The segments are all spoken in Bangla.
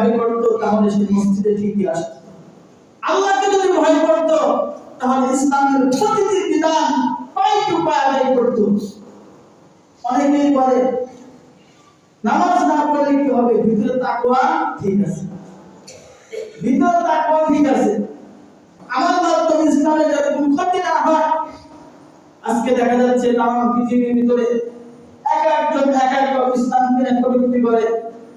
ভয় করতো, তাহলে সে মসজিদে ঠিকই আসতো? আল্লাহকে যদি ভয় করতো, তাহলে ইসলামের প্রতিটি বিধান পাই টু পাই আদায় করতো। অনেকেই বলে, নামাজ না পড়লে কি হবে? ভিতরে তাকওয়া ঠিক আছে। ভিতরে তাকওয়া ঠিক আছে। আমার মাধ্যমে ইসলামের যাতে ক্ষতি না হয়, আজকে দেখা যাচ্ছে তাম পৃথিবীর ভিতরে এক একজন এক এক ইসলামকে এক করে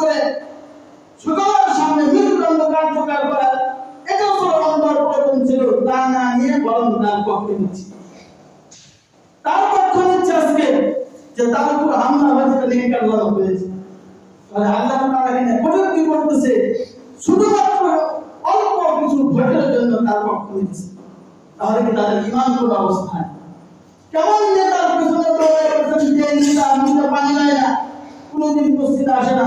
করে সকলের সামনে মৃত্যুদণ্ড কার্যকর করা এটা ছিল অন্তর প্রয়োজন ছিল, তা না নিয়ে বরং তার পক্ষে নিচ্ছে। তার পক্ষ নিচ্ছে আজকে যে তার উপর হামলা হয়েছে লিঙ্কার লাগানো হয়েছে। মানে আল্লাহ তাআলা এখানে কটূক্তি করতেছে, শুধুমাত্র অল্প কিছু ভোটের জন্য তার পক্ষ নিচ্ছে। তাহলে কি তাদের ইমান কোন অবস্থায়? কেমন নেতার পিছনে দৌড়ে যে নেতা পানি নাই না। কোনোদিন উপস্থিত আসে না।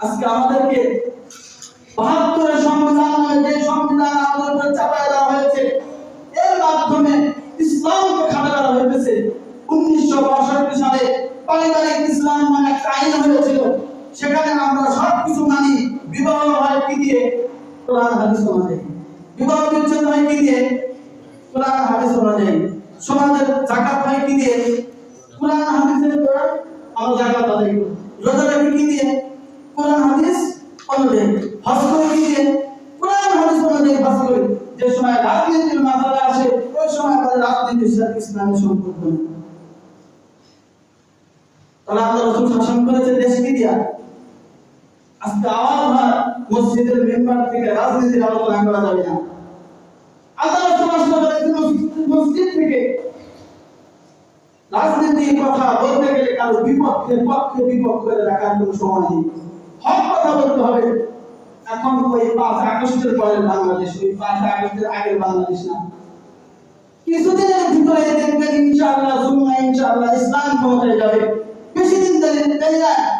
আজকে আমাদেরকে বাহাত্তরের সংবিধান যে সংবিধান আমাদের চাপায় দেওয়া হয়েছে, এর মাধ্যমে ইসলামকে খাতা করা হয়েছে উনিশশো বাষট্টি সালে পারিবারিক হাদিস অনুযায়ী বিবাহ বিচ্ছেদ হয় কি দিয়ে কোরআন হাদিস অনুযায়ী সমাজের জাকাত হয় কি দিয়ে কোরআন হাদিসের পর আমরা জাকাত আদায় করি রোজা রাখি কি দিয়ে কোরআন হাদিস অনুযায়ী হজ করে কি দিয়ে কোরআন হাদিস অনুযায়ী হজ করি যে সময় রাজনীতির মাথায় আসে, ওই সময় আমাদের রাজনীতির সাথে ইসলামের সম্পর্ক নেই। তাহলে আল্লাহ রসুল শাসন করেছে দেশ কি দিয়া। আজকে মসজিদের মেম্বার থেকে মসজিদ- থেকে রাজনীতির কথা বিপক্ষে, পক্ষে বলতে হবে। এখন পাঁচ আগস্টের পরের বাংলাদেশ, ওই পাঁচ আগস্টের আগের বাংলাদেশ না। কিছুদিনের ভিতরে দেখবেন ইনশাআল্লাহ সুন্নাহ ইনশাআল্লাহ ইসলাম ক্ষমতায় যাবে। বেশি দিন দেরি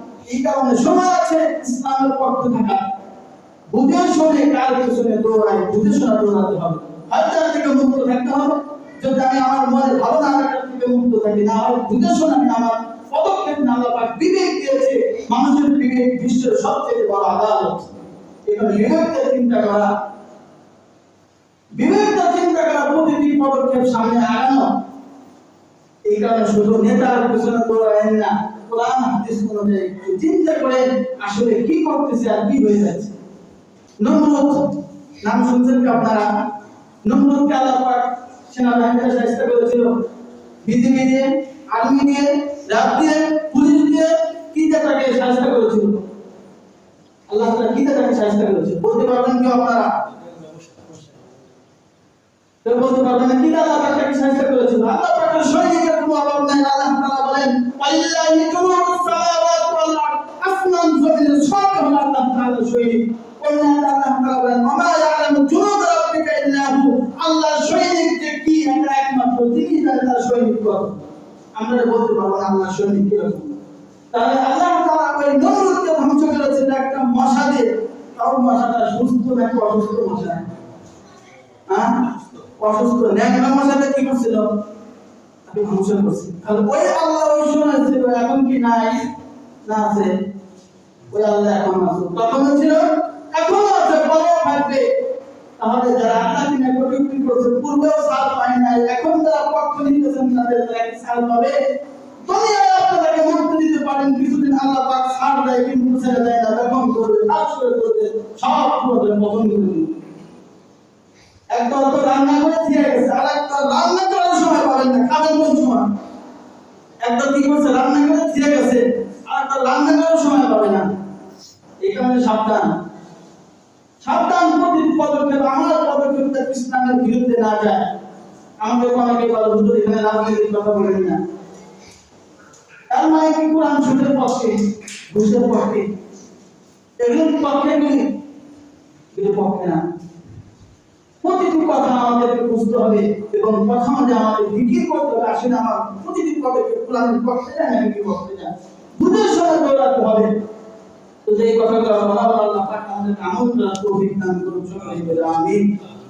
এই কারণে সময় আছে ইসলামের পক্ষে থাকা বুঝে শুনে কার পেছনে দৌড়াই বুঝে শুনে দৌড়াতে হবে। হাজার থেকে মুক্ত থাকতে হবে। যদি আমি আমার মনে ভালো না লাগার থেকে মুক্ত থাকি, না হয় বুঝে শুনে আমি আমার পদক্ষেপ না পাক বিবেক দিয়েছে, মানুষের বিবেক বিশ্বের সবচেয়ে বড় আদালত। এখানে বিবেকটা চিন্তা করা বিবেকটা চিন্তা করা প্রতিটি পদক্ষেপ সামনে আগানো। এই কারণে শুধু নেতার পিছনে দৌড়ায়েন না কোরআন চিন্তা করেন আসলে কি করতেছে আর কি হয়ে যাচ্ছে। নমরুদ, নাম শুনছেন কি আপনারা? নমরুদকে আল্লাহ পাক সেনাবাহিনীরা করেছিল। বিজিবি দিয়ে আর্মি দিয়ে র্যাব দিয়ে পুলিশ দিয়ে কি তাকে চেষ্টা করেছিল? আল্লাহ তাআলা কি তাকে চেষ্টা করেছিল? বলতে পারবেন কি আপনারা? বলতে পারবেন কি আল্লাহ আল্লাহ সৈনিক যে কি এটা একমাত্র তিনি তার সৈনিক কত আমরা বলতে পারব আল্লাহ সৈনিক কীরকম তাহলে আল্লাহ তাআলা ওই নমরুদকে ধ্বংস করেছেন একটা মশা দিয়ে। তাও মশাটা সুস্থ নাকি অসুস্থ মশা? হ্যাঁ? অসুস্থ। ন্যাংরা মশাটা কি করছিল? তাকে ধ্বংস করছে। তাহলে ওই আল্লাহ ওই সময় এখন কি নাই? না আছে। ওই আল্লাহ এখন আছে। তখন ছিল? তারা পাবে। দুনিয়ায় আপনাদেরকে মুক্তি দিতে পারেন, কিছুদিন আল্লাহ পাক ছাড় দেয়, কিন্তু ছেড়ে দেয় না যখন করবে কাজ করে করবে, সব পুরোদের পছন্দ করে দিবে। একদল তো রান্না করে দিয়ে গেছে আর একদল রান্না করার সময় পাবেন না, খাবেন কোন সময়? একদল কি করছে, রান্না করে দিয়ে গেছে আর একদল রান্না করার সময় পাবে না। এই কারণে সাবধান। সাবধান প্রতিটি পদক্ষেপ, আমার পদক্ষেপ যাতে ইসলামের বিরুদ্ধে না যায়। আমাকে না। তার মানে কি, কোরআন সুদের প্রতিটি কথা আমাদেরকে বুঝতে হবে এবং কথা মধ্যে আমাদের জিকির করতে হবে আসলে আমার। প্রতিটি পদক্ষেপ কোরআনের পক্ষে যায় নাকি পক্ষে যায় বুঝে সময় দৌড়াতে হবে। তো যে কথাগুলো বলা আল্লাহ পাক আমাদের আমল তৌফিক দান করুন সকলে আমিন।